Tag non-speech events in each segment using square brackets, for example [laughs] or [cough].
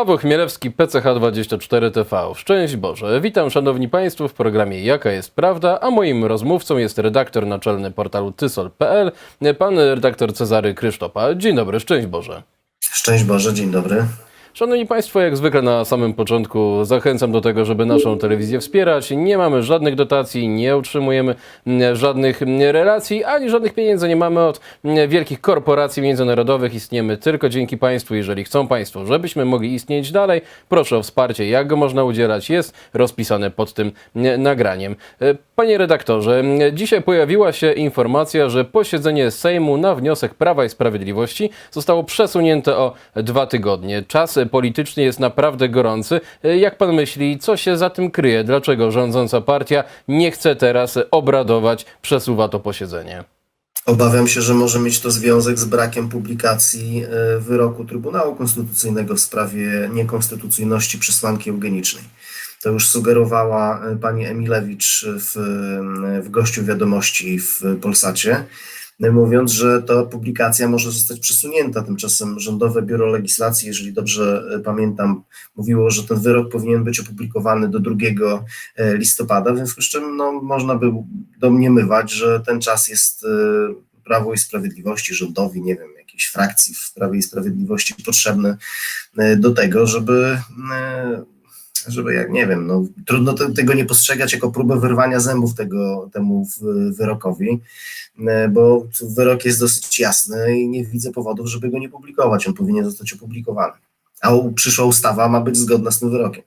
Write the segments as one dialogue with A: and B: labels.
A: Paweł Chmielewski, PCH24TV. Szczęść Boże. Witam szanowni państwo w programie Jaka jest prawda, a moim rozmówcą jest redaktor naczelny portalu tysol.pl, pan redaktor Cezary Krysztopa. Dzień dobry, szczęść Boże.
B: Szczęść Boże, dzień dobry.
A: Szanowni Państwo, jak zwykle na samym początku zachęcam do tego, żeby naszą telewizję wspierać. Nie mamy żadnych dotacji, nie utrzymujemy mm, żadnych mm, relacji, ani żadnych pieniędzy nie mamy od mm, wielkich korporacji międzynarodowych. Istniejemy tylko dzięki Państwu. Jeżeli chcą Państwo, żebyśmy mogli istnieć dalej, proszę o wsparcie. Jak go można udzielać, jest rozpisane pod tym nagraniem. E, Panie redaktorze, dzisiaj pojawiła się informacja, że posiedzenie Sejmu na wniosek Prawa i Sprawiedliwości zostało przesunięte o dwa tygodnie. Czas polityczny jest naprawdę gorący. E, Jak pan myśli, co się za tym kryje? Dlaczego rządząca partia nie chce teraz obradować, przesuwa to posiedzenie?
B: Obawiam się, że może mieć to związek z brakiem publikacji e, wyroku Trybunału Konstytucyjnego w sprawie niekonstytucyjności przesłanki eugenicznej. To już sugerowała e, pani Emilewicz w, w gościu wiadomości w Polsacie, mówiąc, że ta publikacja może zostać przesunięta. Tymczasem Rządowe Biuro Legislacji, jeżeli dobrze e, pamiętam, mówiło, że ten wyrok powinien być opublikowany do 2 e, listopada, w związku z czym no, można by domniemywać, że ten czas jest e, Prawo i Sprawiedliwości, rządowi, nie wiem, jakiejś frakcji w Prawie i Sprawiedliwości potrzebny do tego, żeby, żeby jak nie wiem, no, trudno te, tego nie postrzegać jako próbę wyrwania zębów tego, temu wyrokowi, e, bo wyrok jest dosyć jasny i nie widzę powodów, żeby go nie publikować. On powinien zostać opublikowany. A przyszła ustawa ma być zgodna z tym wyrokiem.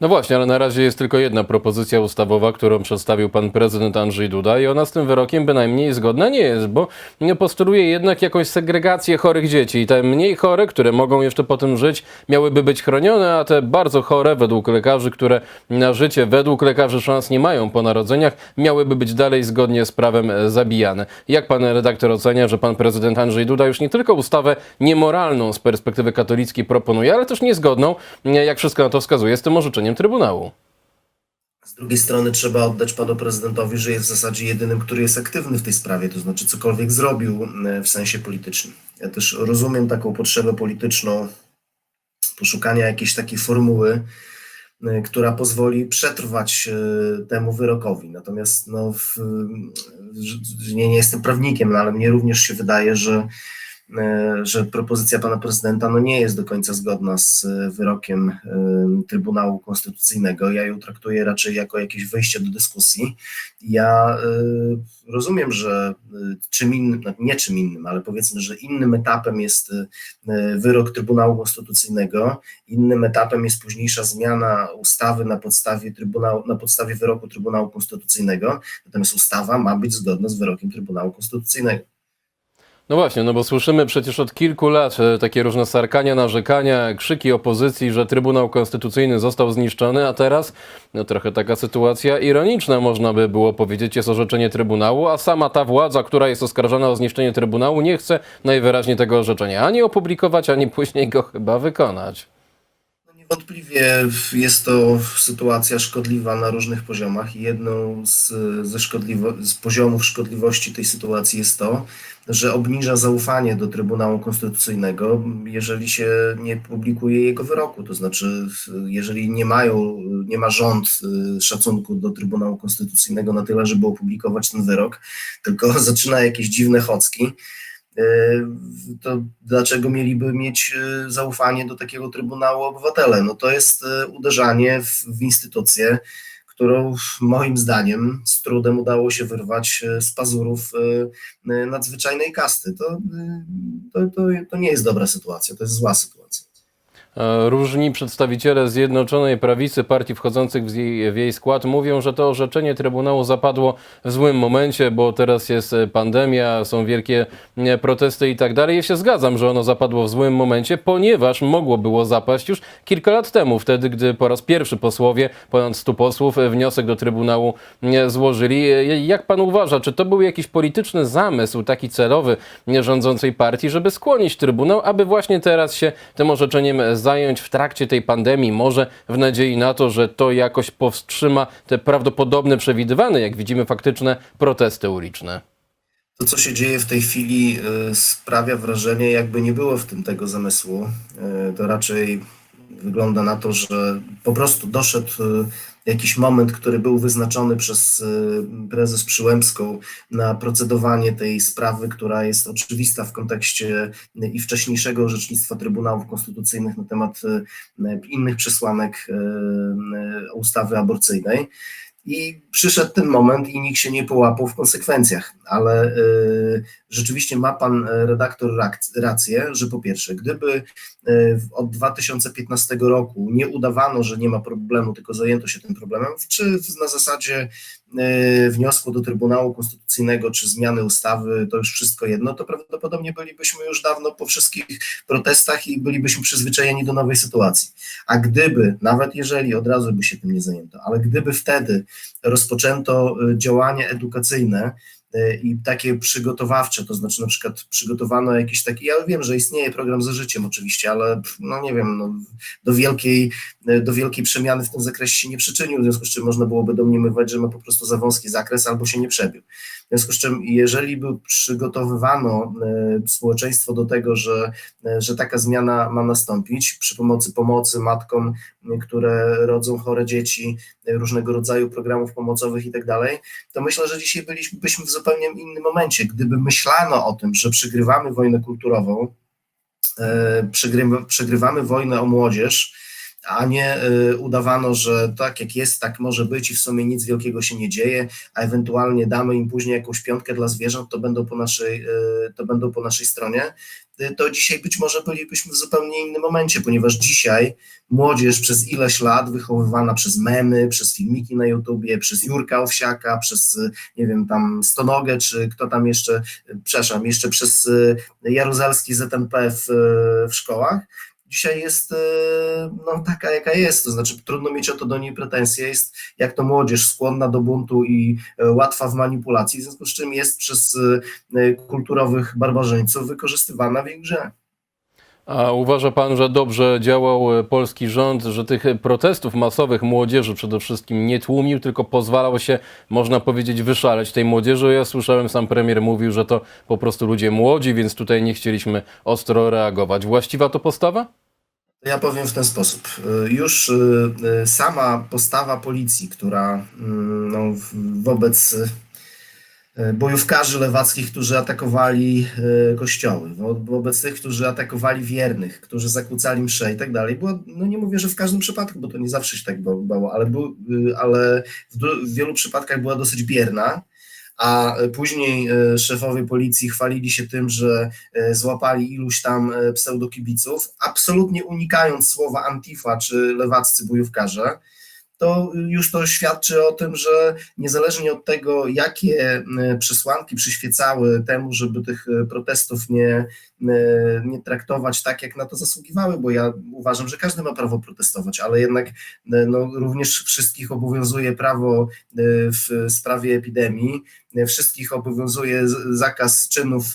A: No właśnie, ale na razie jest tylko jedna propozycja ustawowa, którą przedstawił pan prezydent Andrzej Duda i ona z tym wyrokiem bynajmniej zgodna nie jest, bo postuluje jednak jakąś segregację chorych dzieci i te mniej chore, które mogą jeszcze po tym żyć, miałyby być chronione, a te bardzo chore według lekarzy, które na życie według lekarzy szans nie mają po narodzeniach, miałyby być dalej zgodnie z prawem zabijane. Jak pan redaktor ocenia, że pan prezydent Andrzej Duda już nie tylko ustawę niemoralną z perspektywy katolickiej proponuje, ale też niezgodną, jak wszystko na to wskazuje, z tym orzeczeniem Trybunału?
B: Z drugiej strony trzeba oddać panu prezydentowi, że jest w zasadzie jedynym, który jest aktywny w tej sprawie, to znaczy cokolwiek zrobił e, w sensie politycznym. Ja też rozumiem taką potrzebę polityczną poszukania jakiejś takiej formuły, e, która pozwoli przetrwać e, temu wyrokowi. Natomiast no, w, nie, nie jestem prawnikiem, no, ale mnie również się wydaje, że że propozycja pana prezydenta no, nie jest do końca zgodna z e, wyrokiem e, Trybunału Konstytucyjnego. Ja ją traktuję raczej jako jakieś wejście do dyskusji. Ja e, rozumiem, że e, czym innym, no, nie czym innym, ale powiedzmy, że innym etapem jest e, wyrok Trybunału Konstytucyjnego, innym etapem jest późniejsza zmiana ustawy na podstawie, Trybunału, na podstawie wyroku Trybunału Konstytucyjnego, natomiast ustawa ma być zgodna z wyrokiem Trybunału Konstytucyjnego.
A: No właśnie, no bo słyszymy przecież od kilku lat e, takie różne sarkania, narzekania, krzyki opozycji, że Trybunał Konstytucyjny został zniszczony, a teraz no trochę taka sytuacja ironiczna można by było powiedzieć, jest orzeczenie Trybunału, a sama ta władza, która jest oskarżona o zniszczenie Trybunału, nie chce najwyraźniej tego orzeczenia ani opublikować, ani [laughs] później go chyba wykonać.
B: Niewątpliwie jest to sytuacja szkodliwa na różnych poziomach i jedną z, ze szkodliwo- z poziomów szkodliwości tej sytuacji jest to, że obniża zaufanie do Trybunału Konstytucyjnego, jeżeli się nie publikuje jego wyroku. To znaczy, jeżeli nie mają, nie ma rząd y, szacunku do Trybunału Konstytucyjnego na tyle, żeby opublikować ten wyrok, tylko [laughs] zaczyna jakieś dziwne chocki, to dlaczego mieliby mieć y, zaufanie do takiego Trybunału obywatele? No to jest y, uderzanie w, w instytucję, którą moim zdaniem z trudem udało się wyrwać z pazurów nadzwyczajnej kasty. To, to, to, to nie jest dobra sytuacja, to jest zła sytuacja.
A: E, Różni przedstawiciele Zjednoczonej Prawicy, partii wchodzących w jej, w jej skład, mówią, że to orzeczenie Trybunału zapadło w złym momencie, bo teraz jest e, pandemia, są wielkie protesty i tak dalej. Ja się zgadzam, że ono zapadło w złym momencie, ponieważ mogło było zapaść już kilka lat temu, wtedy, gdy po raz pierwszy posłowie, ponad 100 posłów, e, wniosek do Trybunału złożyli. Jak pan uważa, czy to był jakiś polityczny zamysł, taki celowy rządzącej partii, żeby skłonić Trybunał, aby właśnie teraz się tym orzeczeniem zająć w trakcie tej pandemii, może w nadziei na to, że to jakoś powstrzyma te prawdopodobne, przewidywane, jak widzimy, faktyczne protesty uliczne.
B: To, co się dzieje w tej chwili, y, sprawia wrażenie, jakby nie było w tym tego zamysłu. Y, To raczej Wygląda na to, że po prostu doszedł y, jakiś moment, który był wyznaczony przez y, prezes Przyłębską na procedowanie tej sprawy, która jest oczywista w kontekście y, i wcześniejszego orzecznictwa Trybunałów Konstytucyjnych na temat innych przesłanek ustawy aborcyjnej. I przyszedł ten moment i nikt się nie połapał w konsekwencjach, ale y, rzeczywiście ma pan e, redaktor rację, że po pierwsze, gdyby y, od 2015 roku nie udawano, że nie ma problemu, tylko zajęto się tym problemem, czy na zasadzie wniosku do Trybunału Konstytucyjnego, czy zmiany ustawy, to już wszystko jedno, to prawdopodobnie bylibyśmy już dawno po wszystkich protestach i bylibyśmy przyzwyczajeni do nowej sytuacji. A gdyby, nawet jeżeli od razu by się tym nie zajęto, ale gdyby wtedy rozpoczęto y, działania edukacyjne i takie przygotowawcze, to znaczy na przykład przygotowano jakiś taki, ja wiem, że istnieje program za życiem oczywiście, ale no nie wiem, no, do, wielkiej, y, do wielkiej przemiany w tym zakresie się nie przyczynił, w związku z czym można byłoby domniemywać, że ma po prostu za wąski zakres albo się nie przebił. W związku z czym, jeżeli by przygotowywano y, społeczeństwo do tego, że, y, że taka zmiana ma nastąpić przy pomocy pomocy matkom, które rodzą chore dzieci, y, różnego rodzaju programów pomocowych i tak dalej, to myślę, że dzisiaj byliśmy, byśmy w zupełnie innym momencie. Gdyby myślano o tym, że przegrywamy wojnę kulturową, e, przegrywa, przegrywamy wojnę o młodzież, a nie e, udawano, że tak jak jest, tak może być i w sumie nic wielkiego się nie dzieje, a ewentualnie damy im później jakąś piątkę dla zwierząt, to będą po naszej, e, to będą po naszej stronie, e, to dzisiaj być może bylibyśmy w zupełnie innym momencie, ponieważ dzisiaj młodzież przez ileś lat wychowywana przez memy, przez filmiki na YouTubie, przez Jurka Owsiaka, przez nie wiem, tam Stonogę, czy kto tam jeszcze, przepraszam, jeszcze przez Jaruzelski ZNP w, w szkołach, dzisiaj jest e, no, taka, jaka jest, to znaczy trudno mieć o to do niej pretensje, jest jak to młodzież skłonna do buntu i e, łatwa w manipulacji, w związku z czym jest przez e, kulturowych barbarzyńców wykorzystywana w ich grze.
A: A uważa pan, że dobrze działał e, polski rząd, że tych e, protestów masowych młodzieży przede wszystkim nie tłumił, tylko pozwalał się, można powiedzieć, wyszaleć tej młodzieży? Ja słyszałem, sam premier mówił, że to po prostu ludzie młodzi, więc tutaj nie chcieliśmy ostro reagować. Właściwa to postawa?
B: Ja powiem w ten sposób. Y, Już sama postawa policji, która mm, no, wobec bojówkarzy lewackich, którzy atakowali y, kościoły, wo- wobec tych, którzy atakowali wiernych, którzy zakłócali msze i tak dalej, była, no nie mówię, że w każdym przypadku, bo to nie zawsze się tak bało, ale, był, y, ale w, w wielu przypadkach była dosyć bierna, a później y, szefowie policji chwalili się tym, że e, złapali iluś tam e, pseudokibiców, absolutnie unikając słowa antifa czy lewaccy bojówkarze, to już to świadczy o tym, że niezależnie od tego, jakie e, przesłanki przyświecały temu, żeby tych e, protestów nie, e, nie traktować tak, jak na to zasługiwały, bo ja uważam, że każdy ma prawo protestować, ale jednak no, również wszystkich obowiązuje prawo w sprawie epidemii, wszystkich obowiązuje zakaz czynów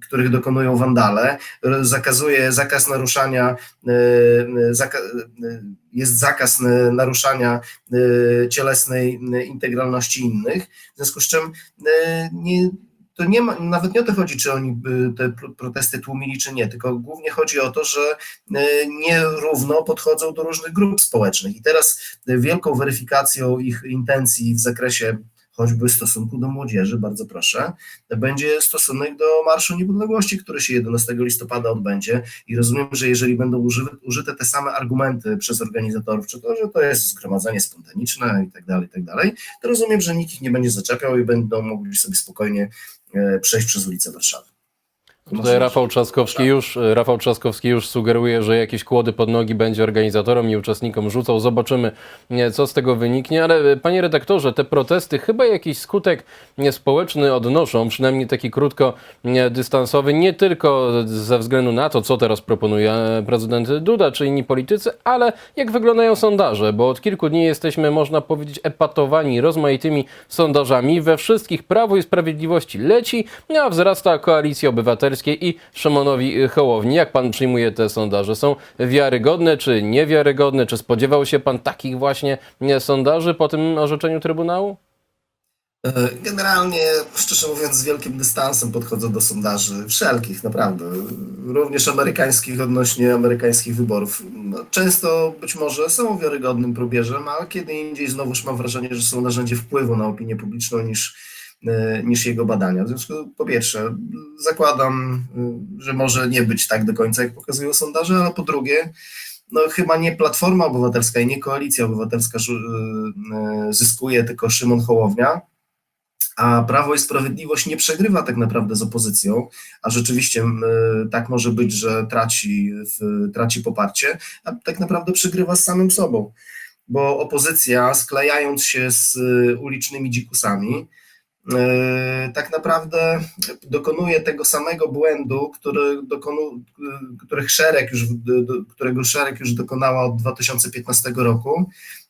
B: których dokonują wandale, zakazuje zakaz naruszania, e, e, zaka, e, jest zakaz naruszania cielesnej integralności innych, w związku z czym nie, to nie ma, nawet nie o to chodzi, czy oni te pro- protesty tłumili, czy nie, tylko głównie chodzi o to, że nierówno podchodzą do różnych grup społecznych. I teraz wielką weryfikacją ich intencji w zakresie choćby stosunku do młodzieży, bardzo proszę, będzie stosunek do Marszu Niepodległości, który się 11 listopada odbędzie i rozumiem, że jeżeli będą użyte, użyte te same argumenty przez organizatorów, czy to, że to jest zgromadzenie spontaniczne i tak dalej, i tak dalej, to rozumiem, że nikt ich nie będzie zaczepiał i będą mogli sobie spokojnie e, przejść przez ulicę Warszawy.
A: Tutaj Rafał Trzaskowski już, Rafał Trzaskowski już sugeruje, że jakieś kłody pod nogi będzie organizatorom i uczestnikom rzucał. Zobaczymy, nie, co z tego wyniknie. Ale e, panie redaktorze, te protesty chyba jakiś skutek społeczny odnoszą, przynajmniej taki krótko nie, dystansowy, nie tylko ze względu na to, co teraz proponuje e, prezydent Duda czy inni politycy, ale jak wyglądają sondaże, bo od kilku dni jesteśmy, można powiedzieć, epatowani rozmaitymi sondażami. We wszystkich Prawo i Sprawiedliwości leci, a wzrasta Koalicja I Szymonowi Hołowni. Jak pan przyjmuje te sondaże? Są wiarygodne czy niewiarygodne? Czy spodziewał się pan takich właśnie nie, sondaży po tym orzeczeniu Trybunału?
B: E, generalnie, szczerze mówiąc, z wielkim dystansem podchodzę do sondaży wszelkich, naprawdę, również amerykańskich odnośnie amerykańskich wyborów. No, często być może są wiarygodnym probierzem, a kiedy indziej znowuż mam wrażenie, że są narzędzie wpływu na opinię publiczną niż, niż jego badania. W związku po pierwsze, zakładam, e, że może nie być tak do końca, jak pokazują sondaże, ale po drugie, no chyba nie Platforma Obywatelska i nie Koalicja Obywatelska zyskuje, tylko Szymon Hołownia a Prawo i Sprawiedliwość nie przegrywa tak naprawdę z opozycją, a rzeczywiście tak może być, że traci, traci poparcie, a tak naprawdę przegrywa z samym sobą, bo opozycja sklejając się z ulicznymi dzikusami, e, tak naprawdę dokonuje tego samego błędu, który dokonu, których szereg już, którego szereg już dokonała od 2015 roku, E,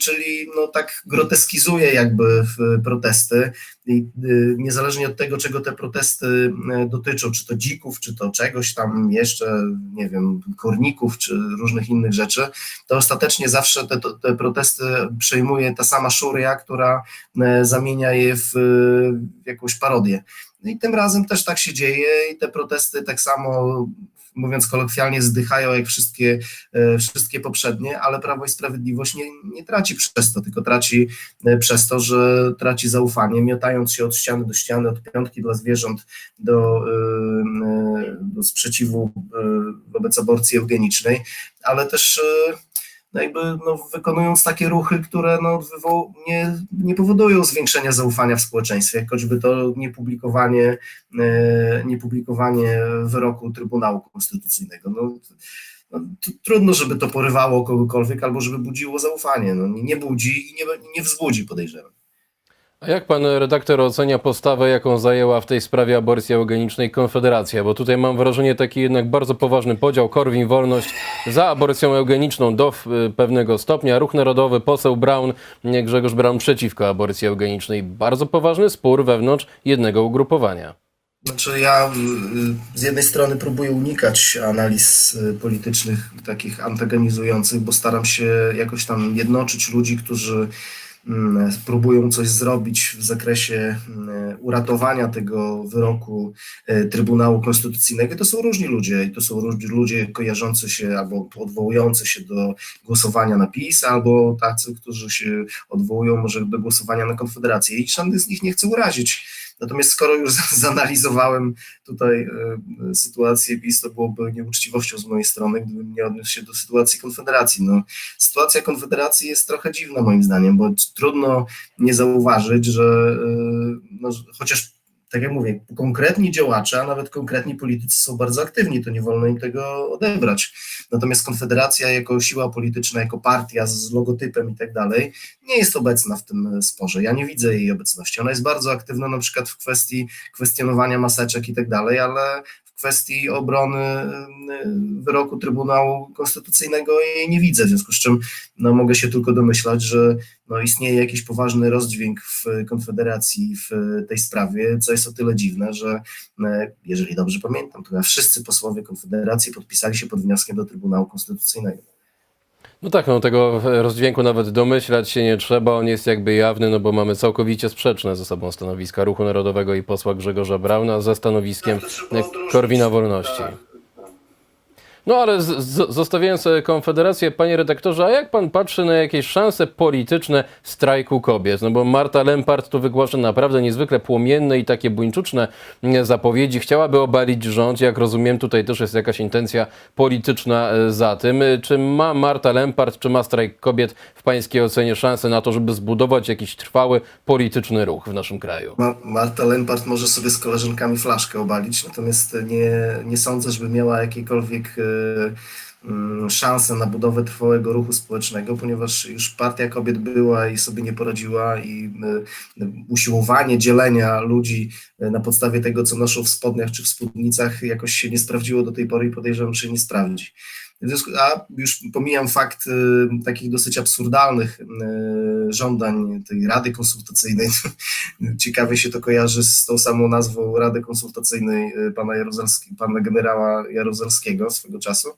B: czyli no tak groteskizuje jakby protesty i e, niezależnie od tego, czego te protesty e, dotyczą, czy to dzików, czy to czegoś tam jeszcze, nie wiem, korników, czy różnych innych rzeczy, to ostatecznie zawsze te, te protesty przejmuje ta sama szuria, która zamienia je w jakąś parodię. No i tym razem też tak się dzieje i te protesty tak samo mówiąc kolokwialnie, zdychają jak wszystkie, e, wszystkie poprzednie, ale Prawo i Sprawiedliwość nie, nie traci przez to, tylko traci e, przez to, że traci zaufanie, miotając się od ściany do ściany, od piątki dla zwierząt do, e, do sprzeciwu wobec aborcji eugenicznej, ale też jakby no, wykonując takie ruchy, które no, nie, nie powodują zwiększenia zaufania w społeczeństwie, jak choćby to niepublikowanie, e, niepublikowanie wyroku Trybunału Konstytucyjnego. No, no, trudno, żeby to porywało kogokolwiek albo żeby budziło zaufanie. No, nie budzi i nie, nie wzbudzi, podejrzewam.
A: A jak pan redaktor ocenia postawę, jaką zajęła w tej sprawie aborcji eugenicznej Konfederacja? Bo tutaj mam wrażenie taki jednak bardzo poważny podział. Korwin Wolność za aborcją eugeniczną do pewnego stopnia. Ruch Narodowy, poseł Braun, Grzegorz Braun przeciwko aborcji eugenicznej. Bardzo poważny spór wewnątrz jednego ugrupowania.
B: Znaczy ja z jednej strony próbuję unikać analiz y, politycznych takich antagonizujących, bo staram się jakoś tam jednoczyć ludzi, którzy Mm, próbują coś zrobić w zakresie mm, uratowania tego wyroku e, Trybunału Konstytucyjnego. To są różni ludzie i to są różni ludzie kojarzący się albo odwołujący się do głosowania na PiS, albo tacy, którzy się odwołują może do głosowania na Konfederację i żadnych z nich nie chcę urazić Natomiast skoro już [laughs] zanalizowałem tutaj e, sytuację PiS, to byłoby nieuczciwością z mojej strony, gdybym nie odniósł się do sytuacji Konfederacji. No, sytuacja Konfederacji jest trochę dziwna moim zdaniem, bo trudno nie zauważyć, że e, no, chociaż tak jak mówię, konkretni działacze, a nawet konkretni politycy są bardzo aktywni, to nie wolno im tego odebrać. Natomiast Konfederacja jako siła polityczna, jako partia z logotypem i tak dalej, nie jest obecna w tym sporze. Ja nie widzę jej obecności. Ona jest bardzo aktywna na przykład w kwestii kwestionowania maseczek i tak dalej, ale kwestii obrony y, wyroku Trybunału Konstytucyjnego jej nie widzę, w związku z czym no, mogę się tylko domyślać, że no, istnieje jakiś poważny rozdźwięk w Konfederacji w tej sprawie, co jest o tyle dziwne, że e, jeżeli dobrze pamiętam, to wszyscy posłowie Konfederacji podpisali się pod wnioskiem do Trybunału Konstytucyjnego.
A: No tak, no tego rozdźwięku nawet domyślać się nie trzeba, on jest jakby jawny, no bo mamy całkowicie sprzeczne ze sobą stanowiska Ruchu Narodowego i posła Grzegorza Brauna ze stanowiskiem Korwina Wolności. No ale z, z, zostawiając Konfederację, panie redaktorze, a jak pan patrzy na jakieś szanse polityczne strajku kobiet? No bo Marta Lempart tu wygłasza naprawdę niezwykle płomienne i takie buńczuczne zapowiedzi. Chciałaby obalić rząd. Jak rozumiem, tutaj też jest jakaś intencja polityczna e, za tym. Czy ma Marta Lempart, czy ma strajk kobiet w pańskiej ocenie szansę na to, żeby zbudować jakiś trwały polityczny ruch w naszym kraju?
B: Ma, Marta Lempart może sobie z koleżankami flaszkę obalić, natomiast nie, nie sądzę, żeby miała jakiekolwiek e, szansę na budowę trwałego ruchu społecznego, ponieważ już partia kobiet była i sobie nie poradziła i y, usiłowanie dzielenia ludzi y, na podstawie tego, co noszą w spodniach czy w spódnicach jakoś się nie sprawdziło do tej pory i podejrzewam, że nie sprawdzi. A już pomijam fakt takich dosyć absurdalnych żądań tej Rady Konsultacyjnej. [laughs] Ciekawie się to kojarzy z tą samą nazwą Rady Konsultacyjnej pana, pana generała Jaruzelskiego swego czasu.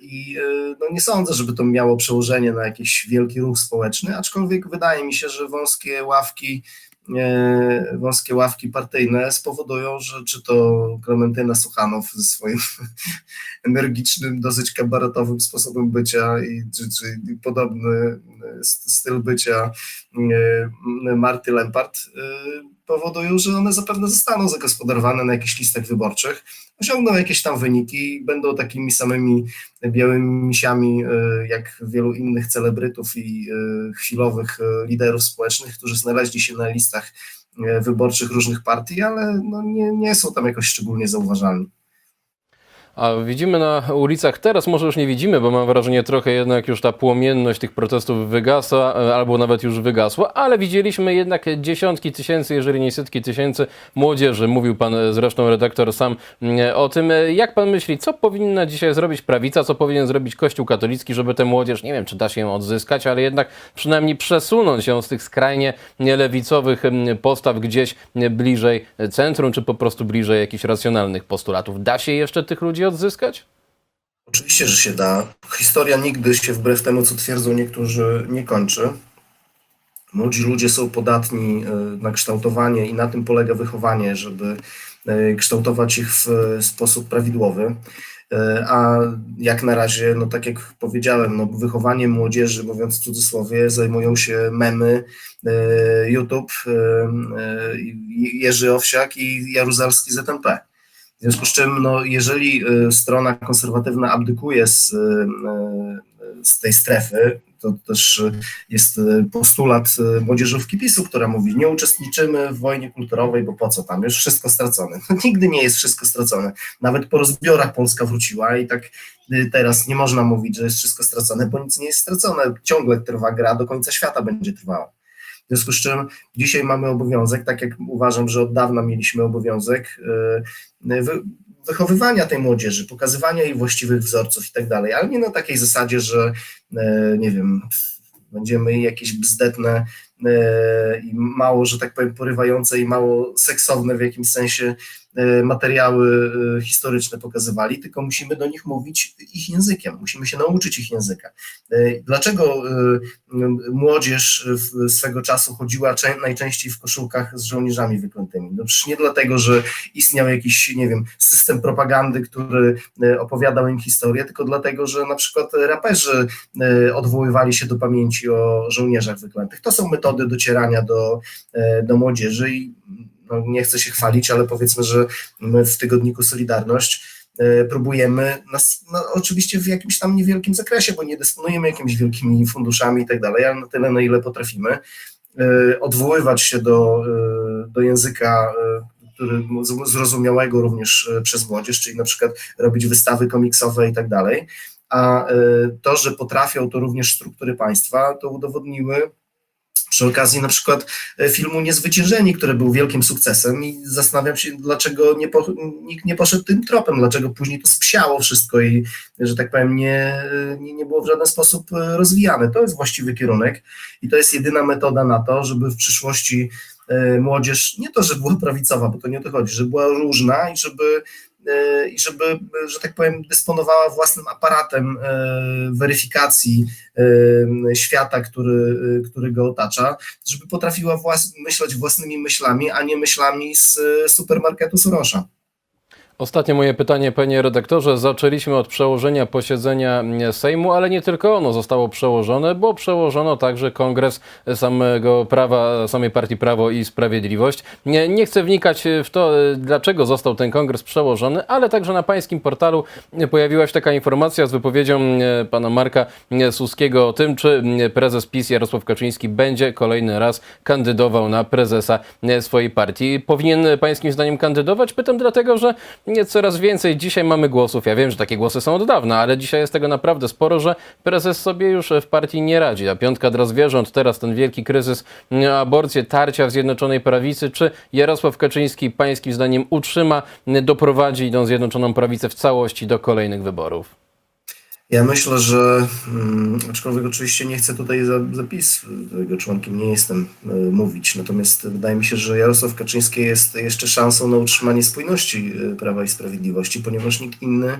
B: I no nie sądzę, żeby to miało przełożenie na jakiś wielki ruch społeczny, aczkolwiek wydaje mi się, że wąskie ławki, wąskie ławki partyjne spowodują, że czy to Klementyna Suchanow ze swoim [laughs] energicznym, dosyć kabaretowym sposobem bycia i czy, czy podobny styl bycia Marty Lempart powodują, że one zapewne zostaną zagospodarowane na jakichś listach wyborczych, osiągną jakieś tam wyniki będą takimi samymi białymi misiami jak wielu innych celebrytów i chwilowych liderów społecznych, którzy znaleźli się na listach wyborczych różnych partii, ale no nie, nie są tam jakoś szczególnie zauważalni.
A: A widzimy na ulicach teraz, może już nie widzimy, bo mam wrażenie trochę jednak już ta płomienność tych protestów wygasa, albo nawet już wygasła, ale widzieliśmy jednak dziesiątki tysięcy, jeżeli nie setki tysięcy młodzieży. Mówił pan zresztą redaktor sam mm, o tym. Jak pan myśli, co powinna dzisiaj zrobić prawica, co powinien zrobić Kościół katolicki, żeby tę młodzież, nie wiem czy da się ją odzyskać, ale jednak przynajmniej przesunąć ją z tych skrajnie lewicowych mm, postaw gdzieś bliżej centrum, czy po prostu bliżej jakichś racjonalnych postulatów. Da się jeszcze tych ludzi odzyskać?
B: Oczywiście, że się da. Historia nigdy się, wbrew temu, co twierdzą niektórzy, nie kończy. Młodzi ludzie są podatni e, na kształtowanie i na tym polega wychowanie, żeby e, kształtować ich w sposób prawidłowy. E, A jak na razie, no tak jak powiedziałem, no wychowaniem młodzieży, mówiąc w cudzysłowie, zajmują się memy, YouTube, Jerzy Owsiak i Jaruzelski ZNP. W związku z czym, no, jeżeli y, strona konserwatywna abdykuje z, y, y, z tej strefy, to też jest postulat młodzieżówki PiSu, która mówi, nie uczestniczymy w wojnie kulturowej, bo po co tam, już wszystko stracone. No, [laughs] nigdy nie jest wszystko stracone. Nawet po rozbiorach Polska wróciła i tak teraz nie można mówić, że jest wszystko stracone, bo nic nie jest stracone. Ciągle trwa gra, do końca świata będzie trwała. W związku z czym dzisiaj mamy obowiązek, tak jak uważam, że od dawna mieliśmy obowiązek wychowywania tej młodzieży, pokazywania jej właściwych wzorców i tak dalej, ale nie na takiej zasadzie, że nie wiem, będziemy jakieś bzdetne i mało, że tak powiem, porywające i mało seksowne w jakimś sensie materiały historyczne pokazywali, tylko musimy do nich mówić ich językiem, musimy się nauczyć ich języka. Dlaczego młodzież swego czasu chodziła najczęściej w koszulkach z żołnierzami wyklętymi? No przecież nie dlatego, że istniał jakiś, nie wiem, system propagandy, który opowiadał im historię, tylko dlatego, że na przykład raperzy odwoływali się do pamięci o żołnierzach wyklętych. To są metody docierania do, do młodzieży i no nie chcę się chwalić, ale powiedzmy, że w tygodniku Solidarność próbujemy, nas, no oczywiście w jakimś tam niewielkim zakresie, bo nie dysponujemy jakimiś wielkimi funduszami i tak dalej, ale na tyle, na ile potrafimy, odwoływać się do, do języka który, zrozumiałego również przez młodzież, czyli na przykład robić wystawy komiksowe i tak dalej, a to, że potrafią to również struktury państwa, to udowodniły przy okazji na przykład filmu Niezwyciężeni, który był wielkim sukcesem i zastanawiam się, dlaczego nie po, nikt nie poszedł tym tropem, dlaczego później to spsiało wszystko i, że tak powiem, nie, nie, nie było w żaden sposób rozwijane. To jest właściwy kierunek i to jest jedyna metoda na to, żeby w przyszłości młodzież, nie to, że była prawicowa, bo to nie o to chodzi, żeby była różna i żeby i żeby, że tak powiem, dysponowała własnym aparatem weryfikacji świata, który, który go otacza, żeby potrafiła włas myśleć własnymi myślami, a nie myślami z supermarketu Sorosza.
A: Ostatnie moje pytanie, panie redaktorze. Zaczęliśmy od przełożenia posiedzenia Sejmu, ale nie tylko ono zostało przełożone, bo przełożono także kongres samego prawa, samej partii Prawo i Sprawiedliwość. Nie, nie chcę wnikać w to, dlaczego został ten kongres przełożony, ale także na pańskim portalu pojawiła się taka informacja z wypowiedzią pana Marka Suskiego o tym, czy prezes PiS Jarosław Kaczyński będzie kolejny raz kandydował na prezesa swojej partii. Powinien pańskim zdaniem kandydować? Pytam dlatego, że nie coraz więcej dzisiaj mamy głosów. Ja wiem, że takie głosy są od dawna, ale dzisiaj jest tego naprawdę sporo, że prezes sobie już w partii nie radzi. A piątka dla zwierząt, teraz ten wielki kryzys, aborcje, tarcia w Zjednoczonej Prawicy. Czy Jarosław Kaczyński pańskim zdaniem utrzyma, doprowadzi tą Zjednoczoną Prawicę w całości do kolejnych wyborów?
B: Ja myślę, że um, aczkolwiek oczywiście nie chcę tutaj za, zapis, jego członkiem nie jestem y, mówić, natomiast wydaje mi się, że Jarosław Kaczyński jest jeszcze szansą na utrzymanie spójności y, Prawa i Sprawiedliwości, ponieważ nikt inny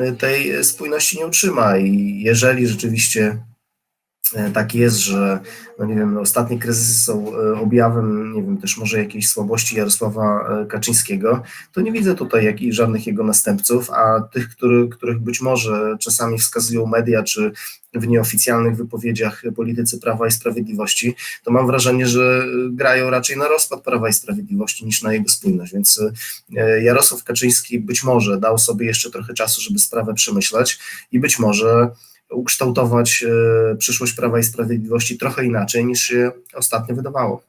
B: y, tej spójności nie utrzyma. I jeżeli rzeczywiście e, tak jest, że no nie wiem, ostatnie kryzysy są e, objawem, nie wiem, też może jakiejś słabości Jarosława e, Kaczyńskiego, to nie widzę tutaj jak i żadnych jego następców, a tych, który, których być może czasami wskazują media, czy w nieoficjalnych wypowiedziach politycy Prawa i Sprawiedliwości, to mam wrażenie, że grają raczej na rozpad Prawa i Sprawiedliwości niż na jego spójność, więc e, Jarosław Kaczyński być może dał sobie jeszcze trochę czasu, żeby sprawę przemyśleć i być może ukształtować e, przyszłość Prawa i Sprawiedliwości trochę inaczej niż się ostatnio wydawało.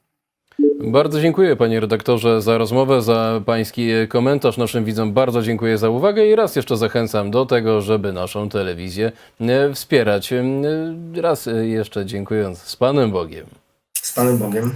A: Bardzo dziękuję panie redaktorze za rozmowę, za pański komentarz. Naszym widzom bardzo dziękuję za uwagę i raz jeszcze zachęcam do tego, żeby naszą telewizję e, wspierać. E, Raz jeszcze dziękując z Panem Bogiem.
B: Z Panem Bogiem.